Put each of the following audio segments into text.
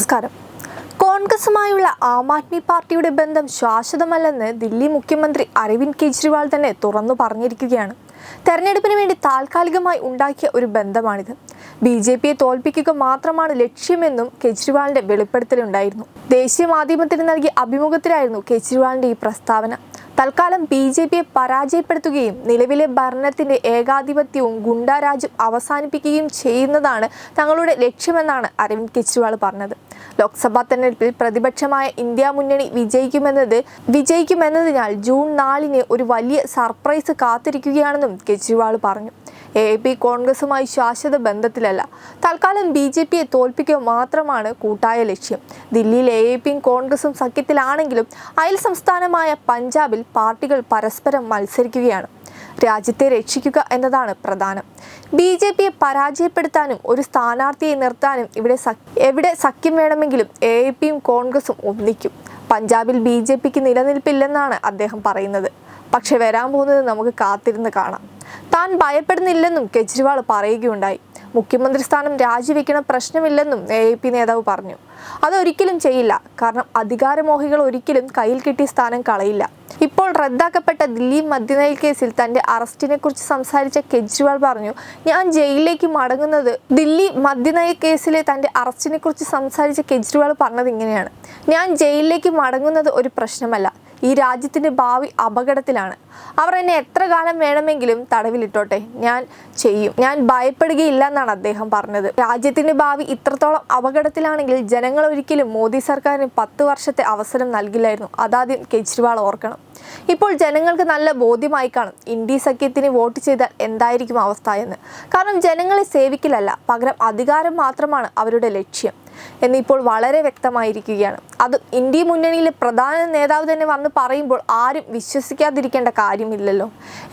നമസ്കാരം. കോൺഗ്രസുമായുള്ള ആം ആദ്മി പാർട്ടിയുടെ ബന്ധം ശാശ്വതമല്ലെന്ന് ദില്ലി മുഖ്യമന്ത്രി അരവിന്ദ് കെജ്രിവാൾ തന്നെ തുറന്നു പറഞ്ഞിരിക്കുകയാണ്. തെരഞ്ഞെടുപ്പിന് വേണ്ടി താൽക്കാലികമായി ഉണ്ടാക്കിയ ഒരു ബന്ധമാണിത്. ബി ജെ പിയെ തോൽപ്പിക്കുക മാത്രമാണ് ലക്ഷ്യമെന്നും കെജ്രിവാളിന്റെ വെളിപ്പെടുത്തലുണ്ടായിരുന്നു. ദേശീയ മാധ്യമത്തിന് നൽകിയ അഭിമുഖത്തിലായിരുന്നു കെജ്രിവാളിന്റെ ഈ പ്രസ്താവന. തൽക്കാലം ബി ജെ പിയെ പരാജയപ്പെടുത്തുകയും നിലവിലെ ഭരണത്തിന്റെ ഏകാധിപത്യവും ഗുണ്ടാരാജ്യം അവസാനിപ്പിക്കുകയും ചെയ്യുന്നതാണ് തങ്ങളുടെ ലക്ഷ്യമെന്നാണ് അരവിന്ദ് കെജ്രിവാൾ പറഞ്ഞത്. ലോക്സഭാ തെരഞ്ഞെടുപ്പിൽ പ്രതിപക്ഷമായ ഇന്ത്യ മുന്നണി വിജയിക്കുമെന്നത് വിജയിക്കുമെന്നതിനാൽ ജൂൺ നാലിന് ഒരു വലിയ സർപ്രൈസ് കാത്തിരിക്കുകയാണെന്നും കെജ്രിവാൾ പറഞ്ഞു. എ പി കോൺഗ്രസുമായി ശാശ്വത ബന്ധത്തിലല്ല. തൽക്കാലം ബി ജെ പിയെ തോൽപ്പിക്കുക മാത്രമാണ് കൂട്ടായ ലക്ഷ്യം. ദില്ലിയിൽ എ പിയും കോൺഗ്രസും സഖ്യത്തിലാണെങ്കിലും അയൽ സംസ്ഥാനമായ പഞ്ചാബിൽ പാർട്ടികൾ പരസ്പരം മത്സരിക്കുകയാണ്. രാജ്യത്തെ രക്ഷിക്കുക എന്നതാണ് പ്രധാനം. ബി ജെ പിയെ പരാജയപ്പെടുത്താനും ഒരു സ്ഥാനാർത്ഥിയെ നിർത്താനും ഇവിടെ എവിടെ സഖ്യം വേണമെങ്കിലും എ പിയും കോൺഗ്രസും ഒന്നിക്കും. പഞ്ചാബിൽ ബി ജെ പിക്ക് നിലനിൽപ്പില്ലെന്നാണ് അദ്ദേഹം പറയുന്നത്. പക്ഷെ വരാൻ പോകുന്നത് നമുക്ക് കാത്തിരുന്ന് കാണാം. താൻ ഭയപ്പെടുന്നില്ലെന്നും കെജ്രിവാൾ പറയുകയുണ്ടായി. മുഖ്യമന്ത്രി സ്ഥാനം രാജിവെക്കണ പ്രശ്നമില്ലെന്നും എ പി നേതാവ് പറഞ്ഞു. അതൊരിക്കലും ചെയ്യില്ല. കാരണം അധികാരമോഹികൾ ഒരിക്കലും കയ്യിൽ കിട്ടിയ സ്ഥാനം കളയില്ല. ഇപ്പോൾ റദ്ദാക്കപ്പെട്ട ദില്ലി മദ്യനയൽ കേസിൽ തന്റെ അറസ്റ്റിനെ കുറിച്ച് സംസാരിച്ച കെജ്രിവാൾ പറഞ്ഞു ഞാൻ ജയിലിലേക്ക് മടങ്ങുന്നത് ദില്ലി മദ്യനയ കേസിലെ തന്റെ അറസ്റ്റിനെ കുറിച്ച് സംസാരിച്ച കെജ്രിവാൾ പറഞ്ഞത് ഇങ്ങനെയാണ്. ഞാൻ ജയിലിലേക്ക് മടങ്ങുന്നത് ഒരു പ്രശ്നമല്ല. ഈ രാജ്യത്തിന്റെ ഭാവി അപകടത്തിലാണ്. അവർ എന്നെ എത്ര കാലം വേണമെങ്കിലും തടവിലിട്ടോട്ടെ. ഞാൻ ചെയ്യും. ഞാൻ ഭയപ്പെടുകയില്ല എന്നാണ് അദ്ദേഹം പറഞ്ഞത്. രാജ്യത്തിന്റെ ഭാവി ഇത്രത്തോളം അപകടത്തിലാണെങ്കിൽ ജനങ്ങൾ ഒരിക്കലും മോദി സർക്കാരിന് പത്ത് വർഷത്തെ അവസരം നൽകില്ലായിരുന്നു. അതാദ്യം കെജ്രിവാൾ ഓർക്കണം. ഇപ്പോൾ ജനങ്ങൾക്ക് നല്ല ബോധ്യമായി കാണും. ഇന്ത്യ സഖ്യത്തിന് വോട്ട് ചെയ്താൽ എന്തായിരിക്കും അവസ്ഥ എന്ന് കാരണം ജനങ്ങളെ സേവിക്കലല്ല. പകരം അധികാരം മാത്രമാണ് അവരുടെ ലക്ഷ്യം. എന്നിപ്പോൾ വളരെ വ്യക്തമായിരിക്കുകയാണ്. അത് ഇന്ത്യ മുന്നണിയിലെ പ്രധാന നേതാവ് തന്നെ വന്ന് പറയുമ്പോൾ ആരും വിശ്വസിക്കാതിരിക്കേണ്ട കാര്യമില്ലല്ലോ.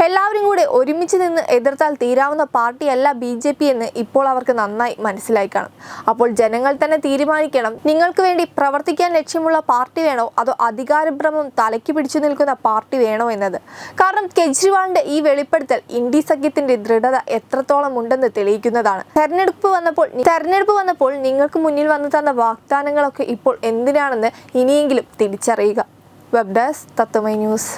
എല്ലാവരും കൂടെ ഒരുമിച്ച് നിന്ന് എതിർത്താൽ തീരാവുന്ന പാർട്ടിയല്ല ബി ജെ പി എന്ന് ഇപ്പോൾ അവർക്ക് നന്നായി മനസ്സിലായി കാണും. അപ്പോൾ ജനങ്ങൾ തന്നെ തീരുമാനിക്കണം നിങ്ങൾക്ക് വേണ്ടി പ്രവർത്തിക്കാൻ ലക്ഷ്യമുള്ള പാർട്ടി വേണോ? അതോ അധികാരഭ്രമം തലയ്ക്ക് പിടിച്ചു നിൽക്കുന്ന പാർട്ടി വേണോ എന്നത്? കാരണം കെജ്രിവാളിന്റെ ഈ വെളിപ്പെടുത്തൽ ഇന്ത്യ സഖ്യത്തിന്റെ ദൃഢത എത്രത്തോളം ഉണ്ടെന്ന് തെളിയിക്കുന്നതാണ്. തെരഞ്ഞെടുപ്പ് വന്നപ്പോൾ തെരഞ്ഞെടുപ്പ് വന്നപ്പോൾ നിങ്ങൾക്ക് മുന്നിൽ വന്നു തന്ന വാഗ്ദാനങ്ങളൊക്കെ ഇപ്പോൾ എന്തിനാണെന്ന് ഇനിയെങ്കിലും തിരിച്ചറിയുക. വെബ് ഡെസ്ക് തത്വമൈ ന്യൂസ്